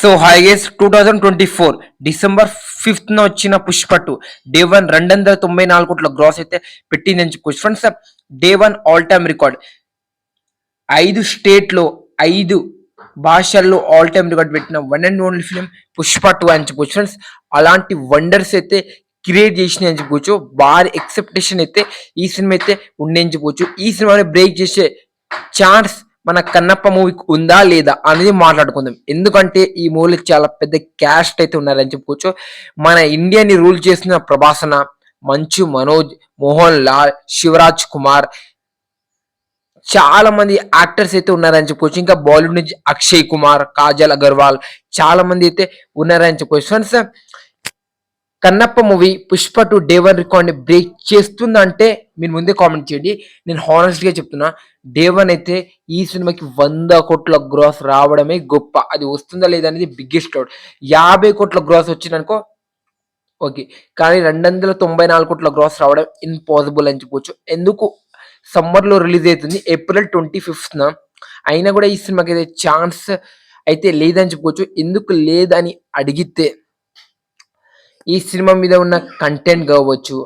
So hi guys two thousand twenty four December ఫిఫ్త్న వచ్చిన Pushpa two day one రెండు వందల తొంభై నాలుగు కోట్ల గ్రాస్ అయితే పెట్టిందని చెప్పుకోవచ్చు friends day one all time record ఐదు స్టేట్లో ఐదు భాషల్లో ఆల్ టైమ్ రికార్డ్ పెట్టిన one and only film Pushpa two అని చెప్పుకోవచ్చు ఫ్రెండ్స్ అలాంటి వండర్స్ అయితే క్రియేట్ చేసినాయి అని చెప్పుకోవచ్చు భారీ ఎక్సెప్టేషన్ అయితే ఈ సినిమా అయితే ఉండే అని చెప్పుకోవచ్చు ఈ సినిమాని బ్రేక్ చేసే ఛాన్స్ మన కన్నప్ప మూవీకి ఉందా లేదా అనేది మాట్లాడుకుందాం. ఎందుకంటే ఈ మూవీలో చాలా పెద్ద క్యాస్ట్ అయితే ఉన్నారని చెప్పుకోవచ్చు. మన ఇండియాని రూల్ చేసిన ప్రభాసన మంచు మనోజ్ మోహన్ లాల్ శివరాజ్ కుమార్ చాలా మంది యాక్టర్స్ అయితే ఉన్నారని చెప్పుకోవచ్చు. ఇంకా బాలీవుడ్ నుంచి అక్షయ్ కుమార్ కాజల్ అగర్వాల్ చాలా మంది అయితే ఉన్నారని చెప్పుకోవచ్చు. Friends Kannappa movie Pushpa two డేవర్ రికార్డ్ని రికార్డ్ బ్రేక్ చేస్తుందంటే మీరు ముందే కామెంట్ చేయండి. నేను హానెస్ట్గా చెప్తున్నా డే వన్ అయితే ఈ సినిమాకి వంద కోట్ల గ్రాస్ రావడమే గొప్ప. అది వస్తుందా లేదా అనేది బిగ్గెస్ట్ డౌట్ యాభై కోట్ల గ్రాస్ వచ్చిందనుకో ఓకే కానీ రెండు వందల తొంభై నాలుగు కోట్ల గ్రాస్ రావడం ఇంపాసిబుల్ అని చెప్పొచ్చు. ఎందుకు? సమ్మర్లో రిలీజ్ అవుతుంది ఏప్రిల్ ట్వంటీ ఫిఫ్త్న అయినా కూడా ఈ సినిమాకి అయితే ఛాన్స్ అయితే లేదని చెప్పుకోవచ్చు ఎందుకు లేదని అడిగితే ఈ సినిమా మీద ఉన్న కంటెంట్ కావచ్చు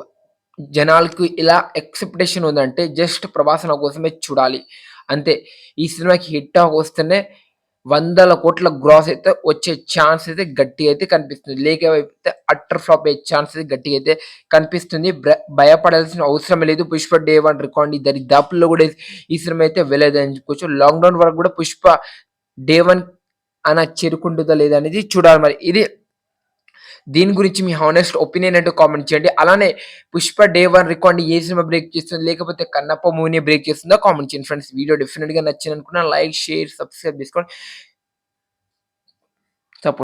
జనాలకు ఇలా ఎక్సెప్టేషన్ ఉందంటే జస్ట్ ప్రభాసన కోసమే చూడాలి. అంతే. ఈ సినిమాకి హిట్ టాక్ వస్తేనే వందల కోట్ల గ్రాస్ అయితే వచ్చే ఛాన్స్ అయితే గట్టి అయితే కనిపిస్తుంది. లేకపోతే అట్టర్ ఫ్లాప్ అయ్యే ఛాన్స్ అయితే గట్టిగా అయితే కనిపిస్తుంది. భయపడాల్సిన అవసరం లేదు. పుష్ప డే వన్ రికార్డ్ దరి దాపుల్లో కూడా ఈ సినిమా అయితే వెళ్ళేదని అని చెప్పుకోవచ్చు లాక్డౌన్ వరకు కూడా పుష్ప డే వన్ అన్న చేరుకుంటుందా లేదా అనేది చూడాలి మరి. ఇది దీని గురించి మీ హానెస్ట్ ఒపీనియన్ అంటూ కామెంట్ చేయండి. అలానే పుష్ప డే వన్ రికార్డ్ ఏ సినిమా బ్రేక్ చేస్తుంది? లేకపోతే కన్నప్ప మూవీని బ్రేక్ చేస్తుందో? కామెంట్ చేయండి. ఫ్రెండ్స్ వీడియో డెఫినెట్గా నచ్చింది అనుకున్నా లైక్ షేర్ సబ్స్క్రైబ్ చేసుకోండి.